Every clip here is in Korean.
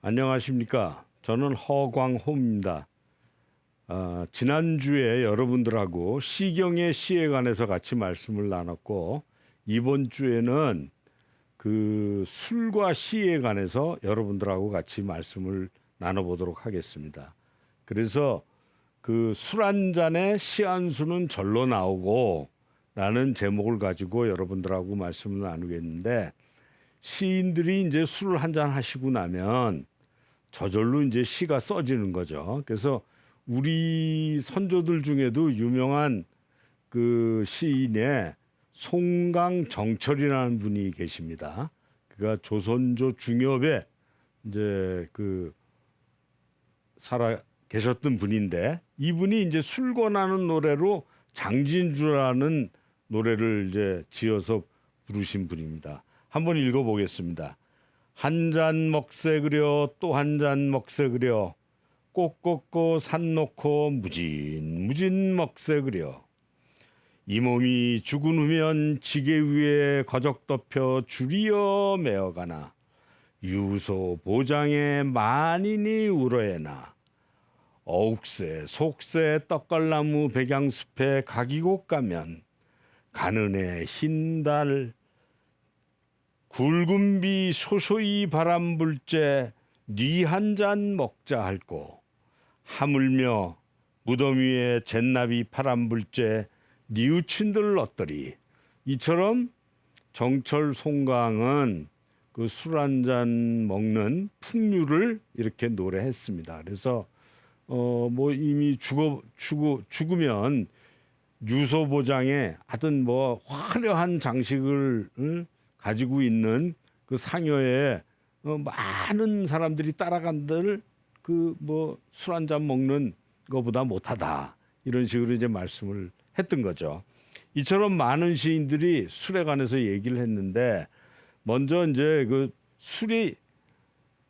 안녕하십니까. 저는 허광호입니다. 아, 지난주에 여러분들하고 시경의 시에 관해서 같이 말씀을 나눴고 이번 주에는 그 술과 시에 관해서 여러분들하고 같이 말씀을 나눠보도록 하겠습니다. 그래서 그 술 한 잔에 시 한 수는 절로 나오고 라는 제목을 가지고 여러분들하고 말씀을 나누겠는데 시인들이 이제 술을 한 잔 하시고 나면 저절로 이제 시가 써지는 거죠. 그래서 우리 선조들 중에도 유명한 그 시인의 송강정철이라는 분이 계십니다. 그가 조선조 중엽에 이제 그 살아 계셨던 분인데 이분이 이제 술 권하는 노래로 장진주라는 노래를 이제 지어서 부르신 분입니다. 한번 읽어보겠습니다. 한 잔 먹세 그려 또 한 잔 먹세 그려. 꽃 꽂고 산 놓고 무진 무진 먹세 그려. 이 몸이 죽은 후면 지게 위에 거적 덮여 줄이어 메어가나. 유소 보장에 만인이 울어에나. 어욱새 속새 떡갈나무 백양숲에 가기곡 가면 가는에 흰달 굵은 비 소소히 바람 불째 니한 잔 먹자 할고 하물며 무덤 위에 잿나비 바람 불째 니우친들 어떠리 이처럼 정철 송강은 그 술 한 잔 먹는 풍류를 이렇게 노래했습니다. 그래서 어 뭐 이미 죽어 죽어 죽으면 유소 보장에 하여튼 뭐 화려한 장식을 응? 가지고 있는 그 상여에 어, 많은 사람들이 따라간들 그 뭐 술 한 잔 먹는 것보다 못하다 이런 식으로 이제 말씀을 했던 거죠. 이처럼 많은 시인들이 술에 관해서 얘기를 했는데 먼저 이제 그 술이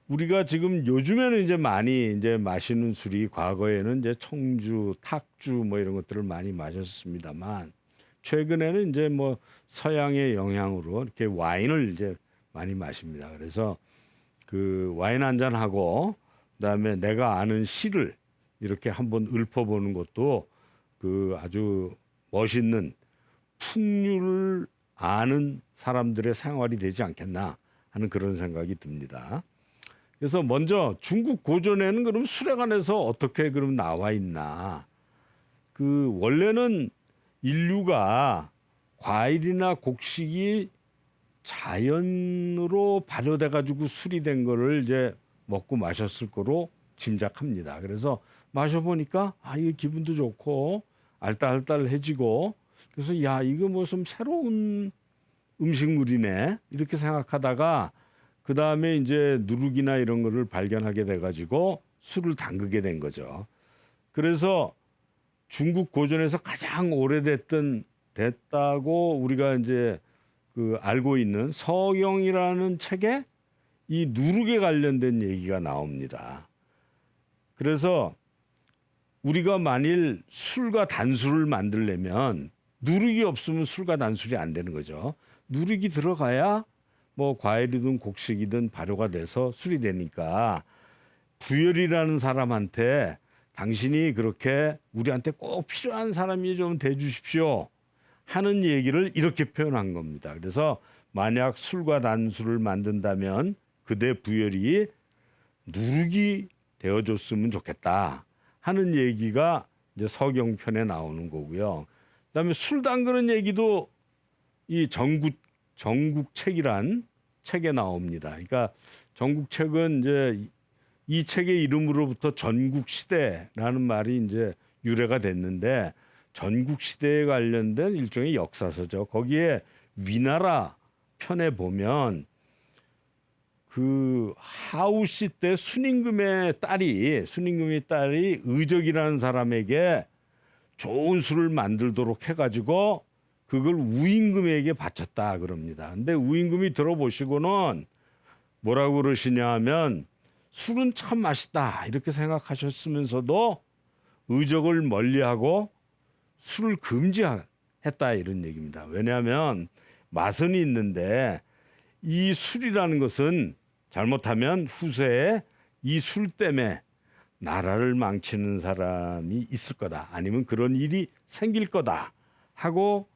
우리가 지금 요즘에는 이제 많이 이제 마시는 술이 과거에는 이제 청주, 탁주 뭐 이런 것들을 많이 마셨습니다만 최근에는 이제 뭐 서양의 영향으로 이렇게 와인을 이제 많이 마십니다. 그래서 그 와인 한 잔 하고 그다음에 내가 아는 시를 이렇게 한번 읊어보는 것도 그 아주 멋있는 풍류를 아는 사람들의 생활이 되지 않겠나 하는 그런 생각이 듭니다. 그래서 먼저 중국 고전에는 그럼 관해서 어떻게 그럼 나와 있나? 그 원래는 인류가 과일이나 곡식이 자연으로 발효돼 가지고 술이 된 거를 이제 먹고 마셨을 거로 짐작합니다. 그래서 마셔 보니까 아 이게 기분도 좋고 알딸알딸해지고 그래서 야 이거 뭐좀 새로운 음식물이네 이렇게 생각하다가 그 다음에 이제 누룩이나 이런 거를 발견하게 돼가지고 술을 담그게 된 거죠. 그래서 중국 고전에서 가장 오래됐던 됐다고 우리가 이제 그 알고 있는 서경이라는 책에 이 누룩에 관련된 얘기가 나옵니다. 그래서 우리가 만일 술과 단술을 만들려면 누룩이 없으면 술과 단술이 안 되는 거죠. 누룩이 들어가야 뭐 과일이든 곡식이든 발효가 돼서 술이 되니까 부열이라는 사람한테 당신이 그렇게 우리한테 꼭 필요한 사람이 좀 돼 주십시오 하는 얘기를 이렇게 표현한 겁니다. 그래서 만약 술과 단술을 만든다면 그대 부열이 누룩이 되어 줬으면 좋겠다 하는 얘기가 이제 서경편에 나오는 거고요. 그다음에 술 담그는 얘기도 이 전국 전국책이란 책에 나옵니다. 그러니까 전국책은 이제 이 책의 이름으로부터 전국 시대라는 말이 이제 유래가 됐는데 전국 시대에 관련된 일종의 역사서죠. 거기에 위나라 편에 보면 그 하우시 때 순임금의 딸이 순임금의 딸이 의적이라는 사람에게 좋은 술을 만들도록 해가지고 그걸 우임금에게 바쳤다 그럽니다. 근데 우임금이 들어보시고는 뭐라고 그러시냐 하면 술은 참 맛있다 이렇게 생각하셨으면서도 의적을 멀리하고 술을 금지했다 이런 얘기입니다. 왜냐하면 맛은 있는데 이 술이라는 것은 잘못하면 후세에 이 술 때문에 나라를 망치는 사람이 있을 거다. 아니면 그런 일이 생길 거다. 하고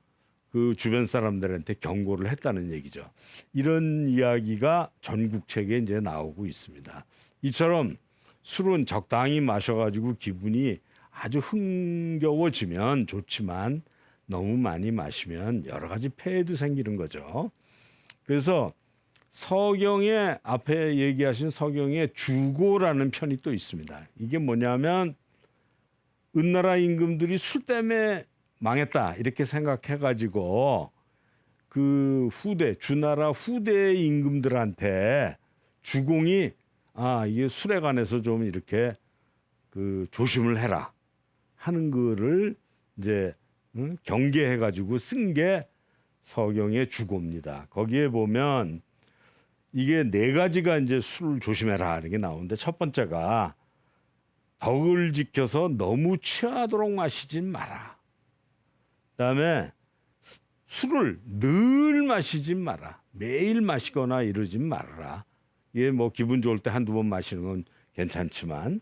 그 주변 사람들한테 경고를 했다는 얘기죠. 이런 이야기가 전국책에 이제 나오고 있습니다. 이처럼 술은 적당히 마셔가지고 기분이 아주 흥겨워지면 좋지만 너무 많이 마시면 여러 가지 폐해도 생기는 거죠. 그래서 서경에 앞에 얘기하신 서경에 주고라는 편이 또 있습니다. 이게 뭐냐면 은나라 임금들이 술 때문에 망했다 이렇게 생각해 가지고 그 후대 주나라 후대 임금들한테 주공이 아 이게 술에 관해서 좀 이렇게 그 조심을 해라 하는 거를 이제 응? 경계해 가지고 쓴 게 서경의 주고입니다. 거기에 보면 이게 네 가지가 이제 술을 조심해라 이렇게 나오는데 첫 번째가 덕을 지켜서 너무 취하도록 마시진 마라. 그다음에 수- 술을 늘 마시진 마라. 매일 마시거나 이러진 말아라. 이게 뭐 기분 좋을 때 한두 번 마시는 건 괜찮지만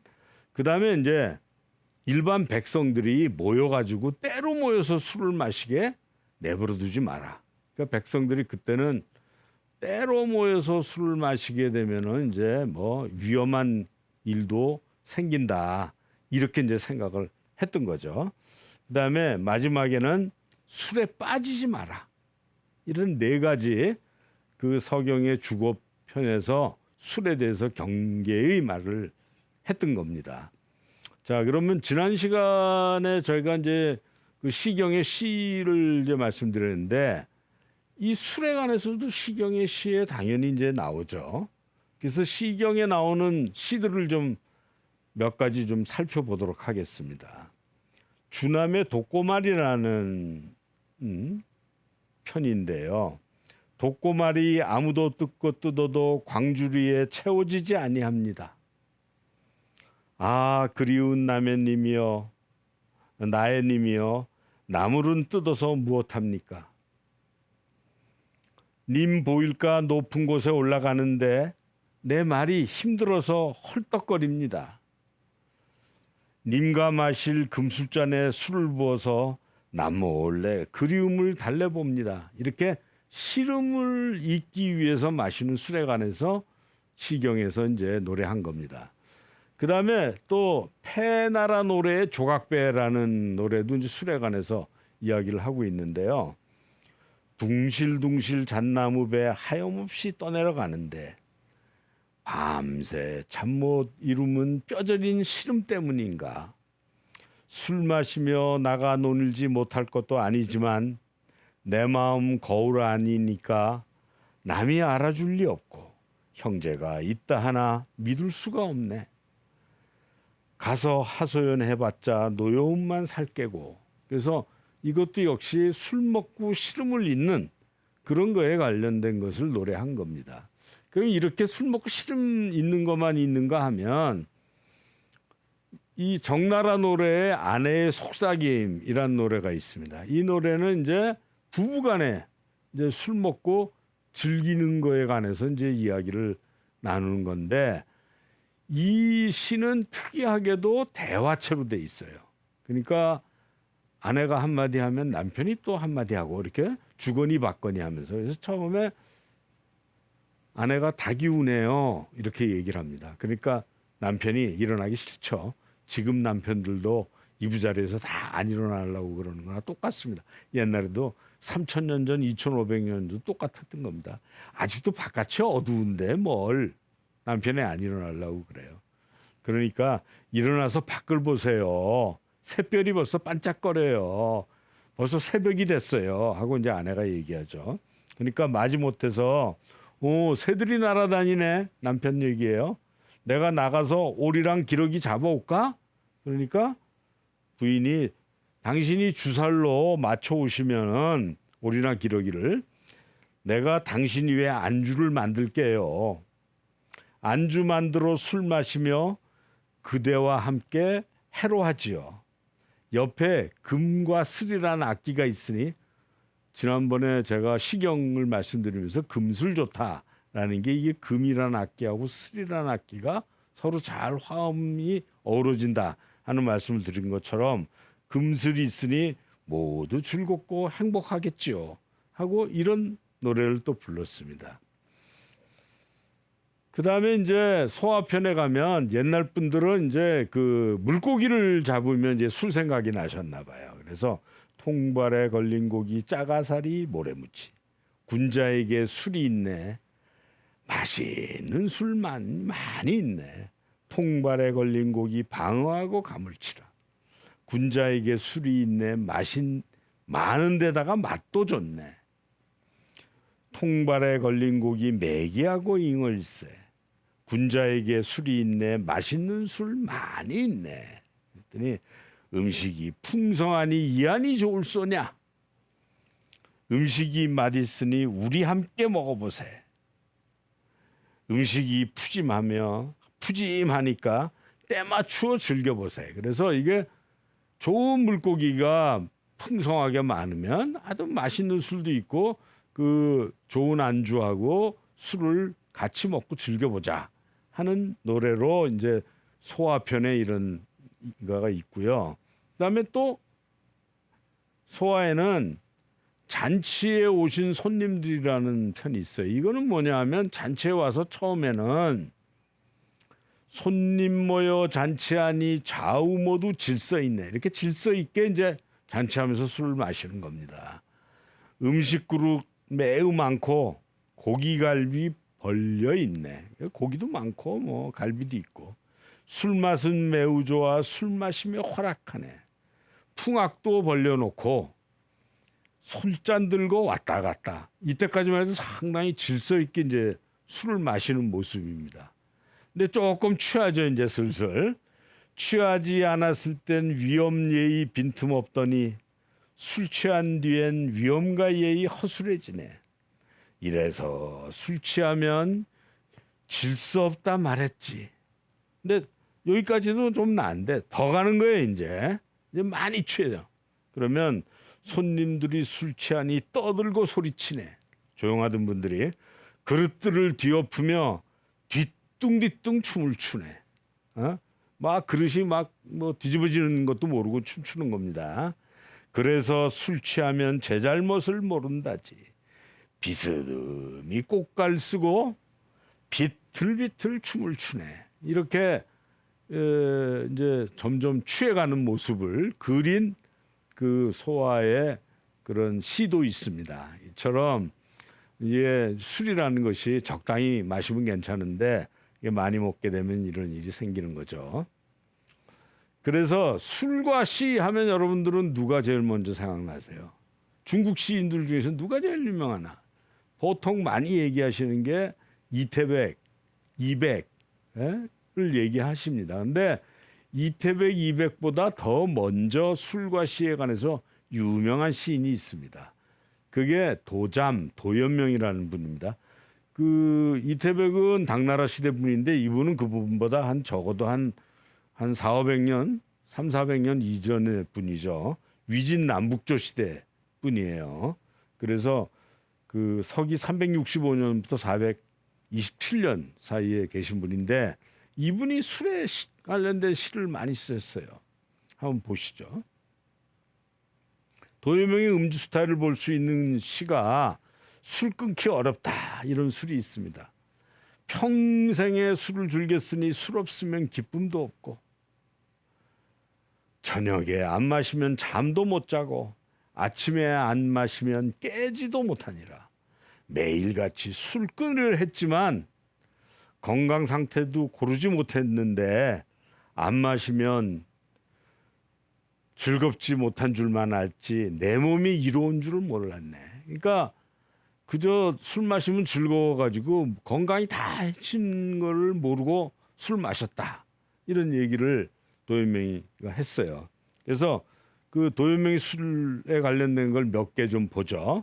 그다음에 이제 일반 백성들이 모여 가지고 때로 모여서 술을 마시게 내버려 두지 마라. 그러니까 백성들이 그때는 때로 모여서 술을 마시게 되면은 이제 뭐 위험한 일도 생긴다. 이렇게 이제 생각을 했던 거죠. 그다음에 마지막에는 술에 빠지지 마라. 이런 네 가지 그 서경의 주고 편에서 술에 대해서 경계의 말을 했던 겁니다. 자, 그러면 지난 시간에 저희가 이제 그 시경의 시를 이제 말씀드렸는데 이 술에 관해서도 시경의 시에 당연히 이제 나오죠. 그래서 시경에 나오는 시들을 좀 몇 가지 좀 살펴보도록 하겠습니다. 주남의 독고말이라는 음, 편인데요. 독고말이 아무도 뜯고 뜯어도 광주리에 채워지지 아니합니다. 아 그리운 남해님이여 나의님이여 나물은 뜯어서 무엇합니까? 님 보일까 높은 곳에 올라가는데 내 말이 힘들어서 헐떡거립니다. 님과 마실 금술잔에 술을 부어서 남 몰래 그리움을 달래봅니다. 이렇게 시름을 잊기 위해서 마시는 술에 관해서 시경에서 이제 노래한 겁니다. 그 다음에 또 패나라 노래의 조각배라는 노래도 이제 술에 관해서 이야기를 하고 있는데요. 둥실둥실 잣나무 배 하염없이 떠내려 가는데 밤새 잠 못 이루면 뼈저린 시름 때문인가. 술 마시며 나가 놀지 못할 것도 아니지만 내 마음 거울 아니니까 남이 알아줄 리 없고 형제가 있다 하나 믿을 수가 없네. 가서 하소연 해봤자 노여움만 살 깨고 그래서 이것도 역시 술 먹고 시름을 잇는 그런 거에 관련된 것을 노래한 겁니다. 그럼 이렇게 술 먹고 시름 있는 것만 있는가 하면 이 정나라 노래의 아내의 속삭임이란 노래가 있습니다. 이 노래는 이제 부부간에 이제 술 먹고 즐기는 거에 관해서 이제 이야기를 나누는 건데 이 시는 특이하게도 대화체로 돼 있어요. 그러니까 아내가 한마디 하면 남편이 또 한마디 하고 이렇게 주거니 받거니 하면서 그래서 처음에 아내가 닭이 우네요 이렇게 얘기를 합니다. 그러니까 남편이 일어나기 싫죠. 지금 남편들도 이부자리에서 다 안 일어나려고 그러는 거나 똑같습니다. 옛날에도 3천년 전, 2,500년도 똑같았던 겁니다. 아직도 바깥이 어두운데 뭘 남편이 안 일어나려고 그래요. 그러니까 일어나서 밖을 보세요. 새별이 벌써 반짝거려요. 벌써 새벽이 됐어요. 하고 이제 아내가 얘기하죠. 그러니까 마지못해서 오 새들이 날아다니네 남편 얘기예요. 내가 나가서 오리랑 기러기 잡아올까? 그러니까 부인이 당신이 주살로 맞춰 오시면은 오리랑 기러기를 내가 당신 위에 안주를 만들게요. 안주 만들어 술 마시며 그대와 함께 해로하지요. 옆에 금과 슬이라는 악기가 있으니 지난번에 제가 시경을 말씀드리면서 금술 좋다라는 게 이게 금이라는 악기하고 슬이라는 악기가 서로 잘 화음이 어우러진다 하는 말씀을 드린 것처럼 금슬이 있으니 모두 즐겁고 행복하겠지요 하고 이런 노래를 또 불렀습니다. 그 다음에 이제 소화편에 가면 옛날 분들은 이제 그 물고기를 잡으면 이제 술 생각이 나셨나 봐요. 그래서 통발에 걸린 고기 짜가사리 모래무치 군자에게 술이 있네 맛있는 술만 많이 있네 통발에 걸린 고기 방어하고 가물치라 군자에게 술이 있네 맛인 많은 데다가 맛도 좋네. 통발에 걸린 고기 매기하고 잉을세 군자에게 술이 있네 맛있는 술 많이 있네. 그랬더니 음식이 풍성하니 이안이 좋을 소냐? 음식이 맛있으니 우리 함께 먹어보세. 음식이 푸짐하며 푸짐하니까 때 맞추어 즐겨보세. 그래서 이게 좋은 물고기가 풍성하게 많으면 아주 맛있는 술도 있고 그 좋은 안주하고 술을 같이 먹고 즐겨보자 하는 노래로 이제 소화편에 이런 거가 있고요. 그다음에 또 소화에는 잔치에 오신 손님들이라는 편이 있어요. 이거는 뭐냐 하면 잔치에 와서 처음에는 손님 모여 잔치하니 좌우 모두 질서 있네. 이렇게 질서 있게 이제 잔치하면서 술을 마시는 겁니다. 음식 그릇 매우 많고 고기갈비 벌려 있네. 고기도 많고 뭐 갈비도 있고 술 맛은 매우 좋아 술 마시며 허락하네. 풍악도 벌려놓고 손잔 들고 왔다 갔다. 이때까지만 해도 상당히 질서 있게 이제 술을 마시는 모습입니다. 근데 조금 취하죠 이제 슬슬. 취하지 않았을 땐 위험 예의 빈틈없더니 술 취한 뒤엔 위험과 예의 허술해지네. 이래서 술 취하면 질서 없다 말했지. 근데 여기까지도 좀 나은데 더 가는 거예요 이제. 이제 많이 취해요. 그러면 손님들이 술 취하니 떠들고 소리치네. 조용하던 분들이 그릇들을 뒤엎으며 뒤뚱뒤뚱 춤을 추네. 어? 막 그릇이 막 뭐 뒤집어지는 것도 모르고 춤추는 겁니다. 그래서 술 취하면 제 잘못을 모른다지. 비스듬히 꽃갈 쓰고 비틀비틀 춤을 추네. 이렇게 에, 이제 점점 취해가는 모습을 그린 그 소화의 그런 시도 있습니다. 이처럼 이게 술이라는 것이 적당히 마시면 괜찮은데 많이 먹게 되면 이런 일이 생기는 거죠. 그래서 술과 시 하면 여러분들은 누가 제일 먼저 생각나세요? 중국 시인들 중에서 누가 제일 유명하나? 보통 많이 얘기하시는 게 이태백, 이백을 얘기하십니다. 근데 이태백, 이백보다 더 먼저 술과 시에 관해서 유명한 시인이 있습니다. 그게 도잠, 도연명이라는 분입니다. 그 이태백은 당나라 시대 분인데 이분은 그 부분보다 한 적어도 한, 한 4, 500년, 3, 400년 이전의 분이죠. 위진 남북조 시대 분이에요. 그래서 그 서기 365년부터 427년 사이에 계신 분인데 이분이 술에 시- 관련된 시를 많이 썼어요. 한번 보시죠. 도요명의 음주 스타일을 볼 수 있는 시가 술 끊기 어렵다 이런 술이 있습니다. 평생에 술을 즐겼으니 술 없으면 기쁨도 없고 저녁에 안 마시면 잠도 못 자고 아침에 안 마시면 깨지도 못하니라. 매일같이 술꾼을 했지만 건강 상태도 고르지 못했는데 안 마시면 즐겁지 못한 줄만 알지 내 몸이 이로운 줄을 몰랐네. 그러니까 그저 술 마시면 즐거워가지고 건강이 다 해친 거를 모르고 술 마셨다 이런 얘기를 도연명이가 했어요. 그래서 그 도연명이 술에 관련된 걸 몇 개 좀 보죠.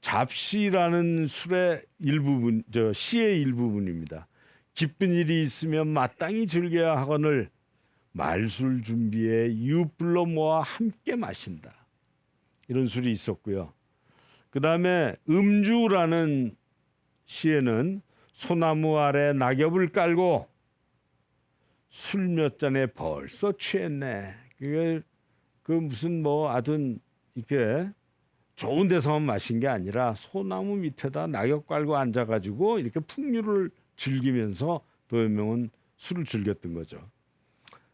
잡시라는 술의 일부분, 저 시의 일부분입니다. 기쁜 일이 있으면 마땅히 즐겨야 하거늘 말술 준비에 이웃 불러 모아 함께 마신다. 이런 술이 있었고요. 그 다음에 음주라는 시에는 소나무 아래 낙엽을 깔고 술 몇 잔에 벌써 취했네. 그게 그 무슨 뭐 하여튼 이렇게 좋은 데서만 마신 게 아니라 소나무 밑에다 낙엽 깔고 앉아가지고 이렇게 풍류를 즐기면서 도현명은 술을 즐겼던 거죠.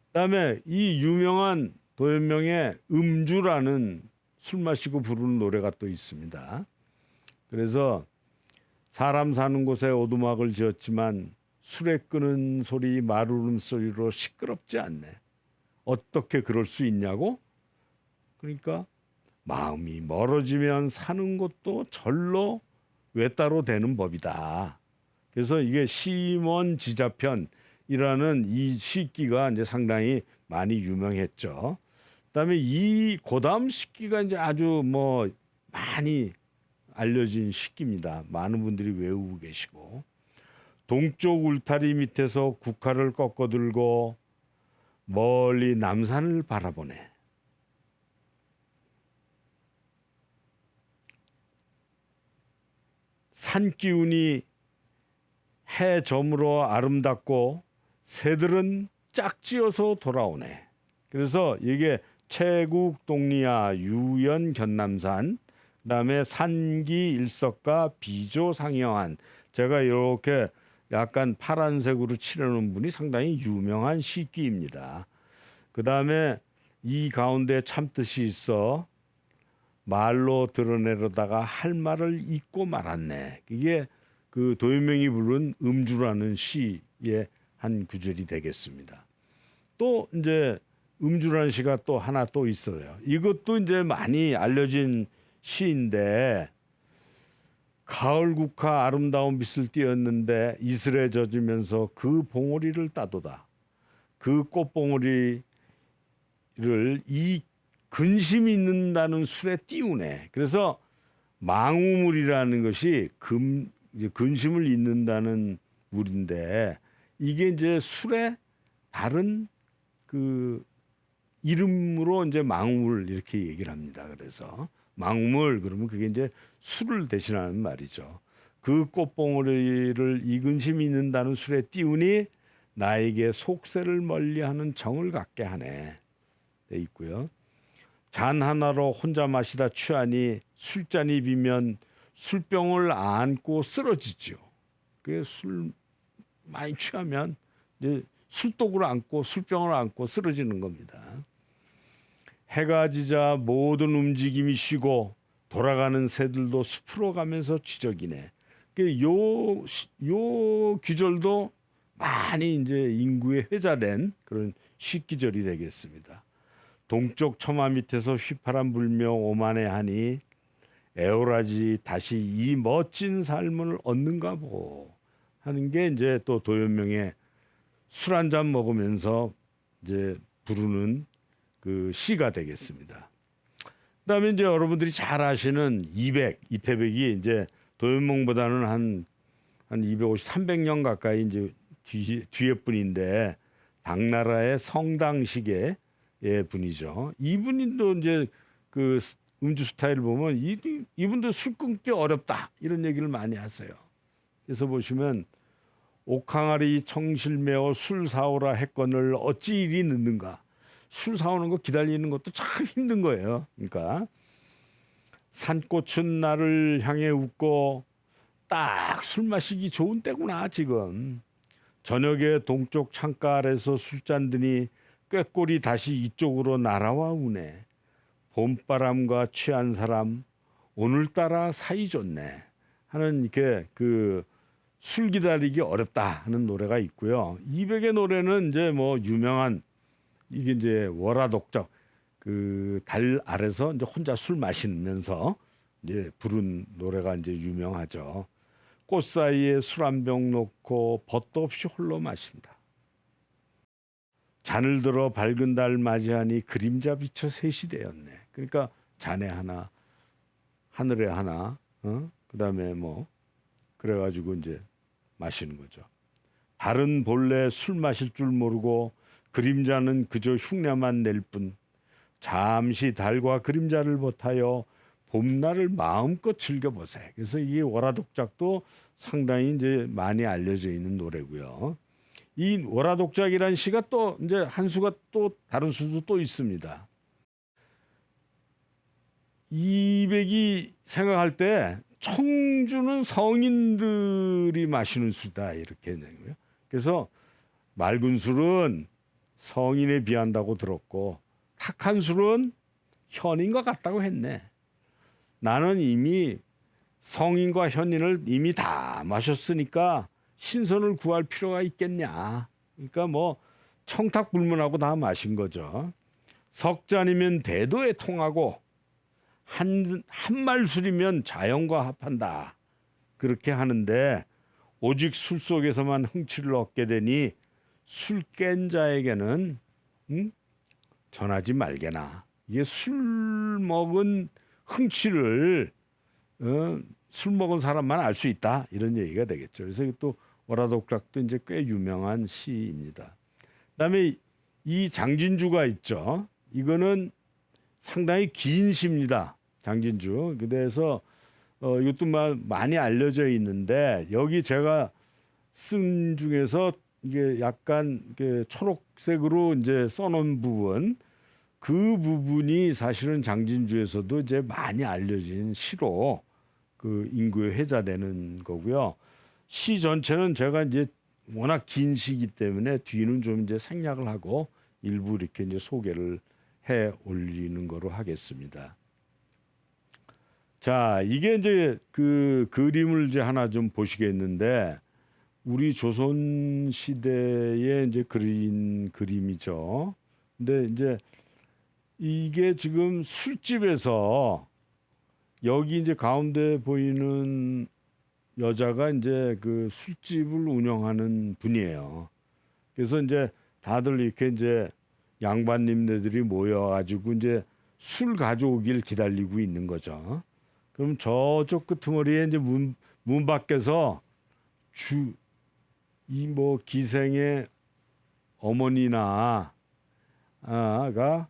그다음에 이 유명한 도현명의 음주라는 술 마시고 부르는 노래가 또 있습니다. 그래서 사람 사는 곳에 오두막을 지었지만 술에 끄는 소리 마루름 소리로 시끄럽지 않네. 어떻게 그럴 수 있냐고? 그러니까 마음이 멀어지면 사는 것도 절로 외따로 되는 법이다. 그래서 이게 시몬 지자편이라는 이 시기가 이제 상당히 많이 유명했죠. 그다음에 이 고다음 시기가 이제 아주 뭐 많이 알려진 시기입니다. 많은 분들이 외우고 계시고 동쪽 울타리 밑에서 국화를 꺾어 들고 멀리 남산을 바라보네. 산 기운이 해 저물어 아름답고 새들은 짝지어서 돌아오네. 그래서 이게 최국 동리야 유연 견남산 그다음에 산기 일석과 비조 상영한 제가 이렇게 약간 파란색으로 칠해놓은 분이 상당히 유명한 시기입니다. 그다음에 이 가운데 참뜻이 있어 말로 드러내려다가 할 말을 잊고 말았네. 이게 그 도윤명이 부른 음주라는 시의 한 구절이 되겠습니다. 또 이제 음주라는 시가 또 하나 또 있어요. 이것도 이제 많이 알려진 시인데 가을 국화 아름다운 빛을 띄었는데 이슬에 젖으면서 그 봉오리를 따도다. 그 꽃봉오리를 이 근심이 있는다는 술에 띄우네. 그래서 망우물이라는 것이 금 이제 근심을 잇는다는 물인데 이게 이제 술의 다른 그 이름으로 이제 망우물 이렇게 얘기를 합니다. 그래서 망우물 그러면 그게 이제 술을 대신하는 말이죠. 그 꽃봉오리를 이 근심이 있는다는 술에 띄우니 나에게 속세를 멀리하는 정을 갖게 하네. 돼 있고요. 잔 하나로 혼자 마시다 취하니 술잔이 비면 술병을 안고 쓰러지죠. 그술 많이 취하면 이제 술독을 안고 술병을 안고 쓰러지는 겁니다. 해가 지자 모든 움직임이 쉬고 돌아가는 새들도 숲으로 가면서 지적이네. 그 요, 요 규절도 많이 이제 인구에 회자된 그런 식기절이 되겠습니다. 동쪽 처마 밑에서 휘파람 불며 오만해 하니 에오라지 다시 이 멋진 삶을 얻는가 보고 하는 게 이제 또 도연명의 술 한 잔 먹으면서 이제 부르는 그 시가 되겠습니다. 그다음에 이제 여러분들이 잘 아시는 200 이태백이 이제 도연몽보다는 한한 250, 300년 가까이 이제 뒤, 뒤에 분인데 당나라의 성당시계 예 분이죠. 이분도 이제 그 음주 스타일 보면 이, 이분도 술 끊기 어렵다 이런 얘기를 많이 하세요. 그래서 보시면 옥항아리 청실매어 술 사오라 했건을 어찌 이리 늦는가. 술 사오는 거 기다리는 것도 참 힘든 거예요. 그러니까 산꽃은 나를 향해 웃고 딱 술 마시기 좋은 때구나 지금. 저녁에 동쪽 창가 아래서 술잔 드니 꾀꼬리 다시 이쪽으로 날아와 우네. 봄바람과 취한 사람 오늘따라 사이 좋네 하는 이렇게 그 술 기다리기 어렵다 하는 노래가 있고요. 이백의 노래는 이제 뭐 유명한 이게 이제 월화독적 그 달 아래서 이제 혼자 술 마시면서 이제 부른 노래가 이제 유명하죠. 꽃 사이에 술 한 병 놓고 벗도 없이 홀로 마신다. 잔을 들어 밝은 달 맞이하니 그림자 비쳐 셋이 되었네. 그러니까 잔에 하나, 하늘에 하나, 어? 그다음에 뭐 그래가지고 이제 마시는 거죠. 달은 본래 술 마실 줄 모르고 그림자는 그저 흉내만 낼 뿐. 잠시 달과 그림자를 못하여 봄날을 마음껏 즐겨보세. 그래서 이 월화독작도 상당히 이제 많이 알려져 있는 노래고요. 이 월화독작이라는 시가 또 이제 한 수가 또 다른 수도 또 있습니다. 이백이 생각할 때 청주는 성인들이 마시는 술이다 이렇게 얘기해요. 그래서 맑은 술은 성인에 비한다고 들었고 탁한 술은 현인 것 같다고 했네. 나는 이미 성인과 현인을 이미 다 마셨으니까 신선을 구할 필요가 있겠냐. 그러니까 뭐 청탁 불문하고 다 마신 거죠. 석 잔이면 대도에 통하고 한 한말 술이면 자연과 합한다. 그렇게 하는데 오직 술 속에서만 흥취를 얻게 되니 술 깬 자에게는 음? 전하지 말게나. 이게 술 먹은 흥취를 어, 술 먹은 사람만 알 수 있다 이런 얘기가 되겠죠. 그래서 또 월화독작도 이제 꽤 유명한 시입니다. 그다음에 이 장진주가 있죠. 이거는 상당히 긴 시입니다. 장진주. 그래서 어, 이것도 마- 많이 알려져 있는데 여기 제가 쓴 중에서 이게 약간 이게 초록색으로 이제 써놓은 부분 그 부분이 사실은 장진주에서도 이제 많이 알려진 시로 그 인구에 회자되는 거고요. 시 전체는 제가 이제 워낙 긴 시기 때문에 뒤는 좀 이제 생략을 하고 일부 이렇게 이제 소개를 해 올리는 거로 하겠습니다. 자, 이게 이제 그 그림을 이제 하나 좀 보시겠는데 우리 조선 시대에 이제 그린 그림이죠. 근데 이제 이게 지금 술집에서 여기 이제 가운데 보이는 여자가 이제 그 술집을 운영하는 분이에요. 그래서 이제 다들 이렇게 이제 양반님네들이 모여가지고 이제 술 가져오길 기다리고 있는 거죠. 그럼 저쪽 끄트머리에 이제 문, 문 밖에서 주, 이 뭐 기생의 어머니나 아가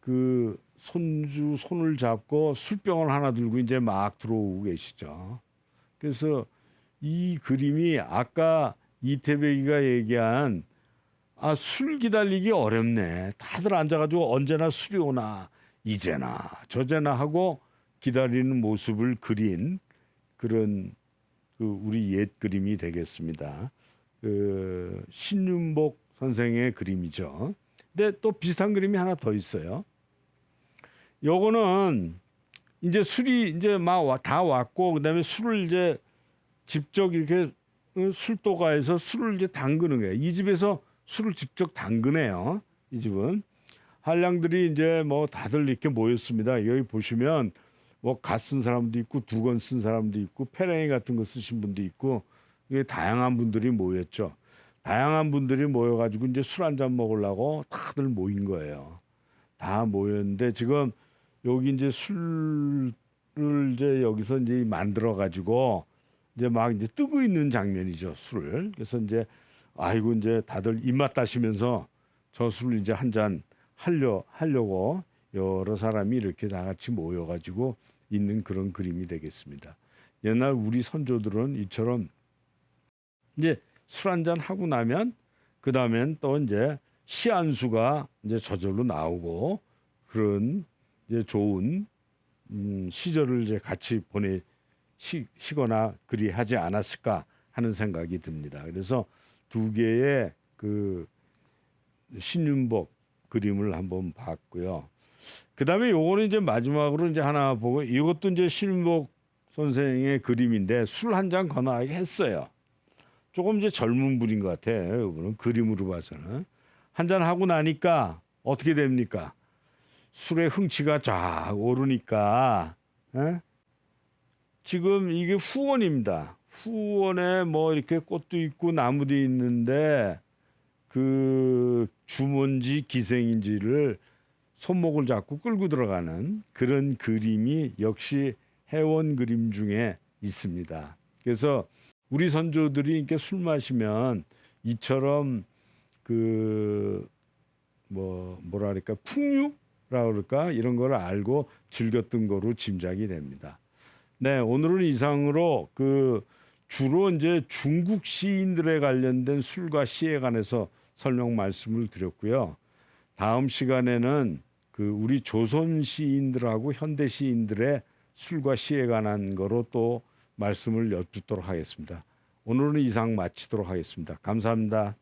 그 손주 손을 잡고 술병을 하나 들고 이제 막 들어오고 계시죠. 그래서 이 그림이 아까 이태백이가 얘기한 아 술 기다리기 어렵네. 다들 앉아가지고 언제나 술이 오나 이제나 저제나 하고 기다리는 모습을 그린 그런 그 우리 옛 그림이 되겠습니다. 그 신윤복 선생의 그림이죠. 근데 또 비슷한 그림이 하나 더 있어요. 요거는 이제 술이 이제 막 다 왔고 그다음에 술을 이제 직접 이렇게 어, 술도가에서 술을 이제 담그는 거예요. 이 집에서 술을 직접 담그네요. 이 집은 한량들이 이제 뭐 다들 이렇게 모였습니다. 여기 보시면 뭐 갓 쓴 사람도 있고 두건 쓴 사람도 있고 페랭이 같은 거 쓰신 분도 있고 이게 다양한 분들이 모였죠. 다양한 분들이 모여가지고 이제 술 한 잔 먹으려고 다들 모인 거예요. 다 모였는데 지금 여기 이제 술을 이제 여기서 이제 만들어 가지고 이제 막 이제 뜨고 있는 장면이죠 술을. 그래서 이제 아이고 이제 다들 입맛 다시면서 저 술을 이제 한 잔 하려 하려고 여러 사람이 이렇게 다 같이 모여 가지고 있는 그런 그림이 되겠습니다. 옛날 우리 선조들은 이처럼 이제 술 한 잔 하고 나면 그 다음엔 또 이제 시안수가 이제 저절로 나오고 그런 이제 좋은 음, 시절을 이제 같이 보내 시, 시거나 그리 하지 않았을까 하는 생각이 듭니다. 그래서 두 개의 그 신윤복 그림을 한번 봤고요. 그 다음에 요거는 이제 마지막으로 이제 하나 보고 이것도 이제 신윤복 선생의 그림인데 술 한잔 권하게 했어요. 조금 이제 젊은 분인 것 같아요. 이분은 그림으로 봐서는 한 잔 하고 나니까 어떻게 됩니까? 술의 흥취가 쫙 오르니까 에? 지금 이게 후원입니다. 후원에 뭐 이렇게 꽃도 있고 나무도 있는데 그 주문지 기생인지를 손목을 잡고 끌고 들어가는 그런 그림이 역시 해원 그림 중에 있습니다. 그래서 우리 선조들이 이렇게 술 마시면 이처럼 그 뭐 뭐라 그럴까 풍류라 그럴까 이런 걸 알고 즐겼던 거로 짐작이 됩니다. 네, 오늘은 이상으로 그 주로 이제 중국 시인들에 관련된 술과 시에 관해서 설명 말씀을 드렸고요. 다음 시간에는 그 우리 조선 시인들하고 현대 시인들의 술과 시에 관한 거로 또 말씀을 여쭙도록 하겠습니다. 오늘은 이상 마치도록 하겠습니다. 감사합니다.